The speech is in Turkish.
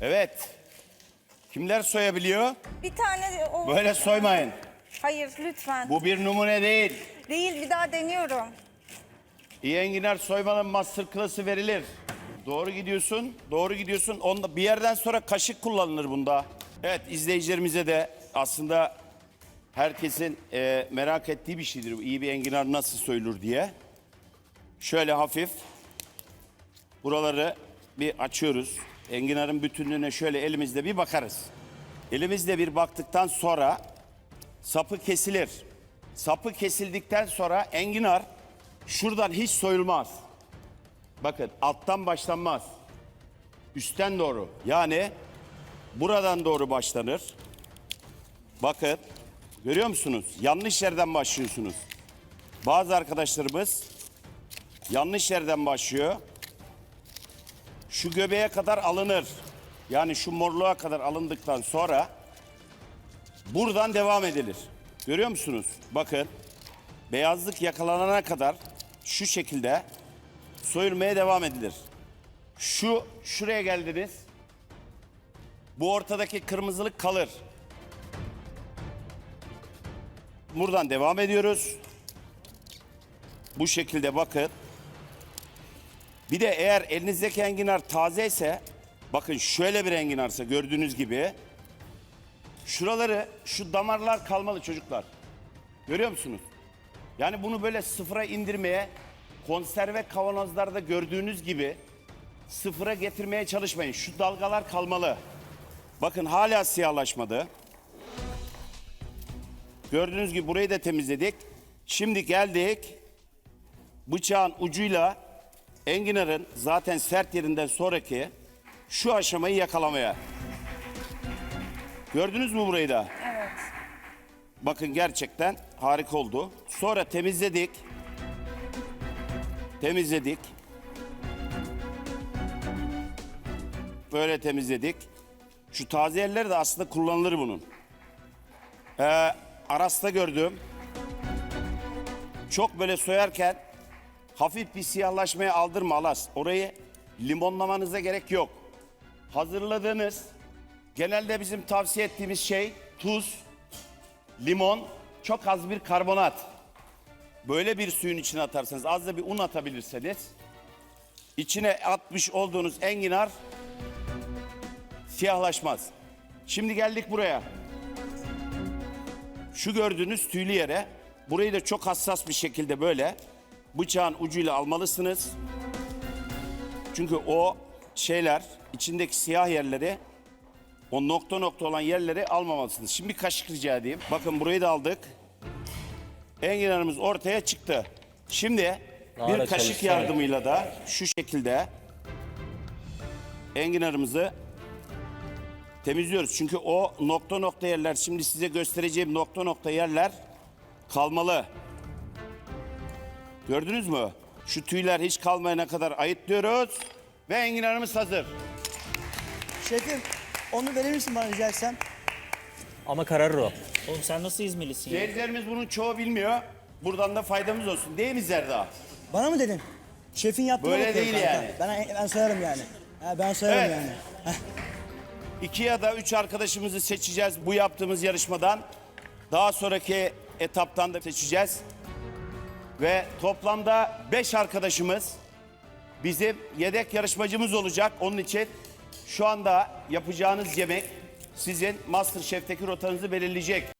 Evet. Kimler soyabiliyor? Bir tane o... Böyle soymayın. Hayır lütfen. Bu bir numune değil. Değil bir daha deniyorum. İyi enginar soymanın master class'ı verilir. Doğru gidiyorsun, doğru gidiyorsun. Onda bir yerden sonra kaşık kullanılır bunda. Evet izleyicilerimize de aslında herkesin e, merak ettiği bir şeydir. bu. İyi bir enginar nasıl soyulur diye. Şöyle hafif buraları bir açıyoruz. Enginarın bütünlüğüne şöyle elimizle bir bakarız. Elimizle bir baktıktan sonra sapı kesilir. Sapı kesildikten sonra enginar şuradan hiç soyulmaz. Bakın alttan başlanmaz. Üstten doğru. Yani buradan doğru başlanır. Bakın görüyor musunuz? Yanlış yerden başlıyorsunuz. Bazı arkadaşlarımız yanlış yerden başlıyor. Şu göbeğe kadar alınır. Yani şu morluğa kadar alındıktan sonra buradan devam edilir. Görüyor musunuz? Bakın beyazlık yakalanana kadar şu şekilde soyulmaya devam edilir. Şu şuraya geldiniz. Bu ortadaki kırmızılık kalır. Buradan devam ediyoruz. Bu şekilde bakın. Bir de eğer elinizdeki enginar taze ise bakın şöyle bir enginarsa gördüğünüz gibi şuraları şu damarlar kalmalı çocuklar. Görüyor musunuz? Yani bunu böyle sıfıra indirmeye konserve kavanozlarda gördüğünüz gibi sıfıra getirmeye çalışmayın. Şu dalgalar kalmalı. Bakın hala siyahlaşmadı. Gördüğünüz gibi burayı da temizledik. Şimdi geldik bıçağın ucuyla enginarın zaten sert yerinden sonraki şu aşamayı yakalamaya. Gördünüz mü burayı da? Evet. Bakın gerçekten harika oldu. Sonra temizledik. Temizledik. Böyle temizledik. Şu taze yerleri de aslında kullanılır bunun. Ee, Aras'ta gördüm. Çok böyle soyarken hafif bir siyahlaşmaya aldırma Alas. Orayı limonlamanıza gerek yok. Hazırladığınız genelde bizim tavsiye ettiğimiz şey tuz, limon, çok az bir karbonat. Böyle bir suyun içine atarsanız, az da bir un atabilirseniz, içine atmış olduğunuz enginar siyahlaşmaz. Şimdi geldik buraya. Şu gördüğünüz tüylü yere, burayı da çok hassas bir şekilde böyle bıçağın ucuyla almalısınız. Çünkü o şeyler, içindeki siyah yerleri o nokta nokta olan yerleri almamalısınız. Şimdi bir kaşık rica edeyim. Bakın burayı da aldık. Enginarımız ortaya çıktı. Şimdi bir kaşık çalışsana. yardımıyla da şu şekilde enginarımızı temizliyoruz. Çünkü o nokta nokta yerler, şimdi size göstereceğim nokta nokta yerler kalmalı. Gördünüz mü? Şu tüyler hiç kalmayana kadar ayıtlıyoruz ve enginarımız hazır. Şefim onu verir misin bana rica etsem? Ama kararır o. Oğlum sen nasıl İzmirlisin ya? Seyircilerimiz bunun çoğu bilmiyor. Buradan da faydamız olsun. Değil mi Zerda? Bana mı dedin? Şefin yaptığına Böyle bakıyorum değil kanka. yani. Ben, ben sayarım yani. Ha, ben sayarım Evet. yani. Heh. İki ya da üç arkadaşımızı seçeceğiz bu yaptığımız yarışmadan. Daha sonraki etaptan da seçeceğiz. Ve toplamda beş arkadaşımız bizim yedek yarışmacımız olacak. Onun için şu anda yapacağınız yemek sizin Masterchef'teki rotanızı belirleyecek.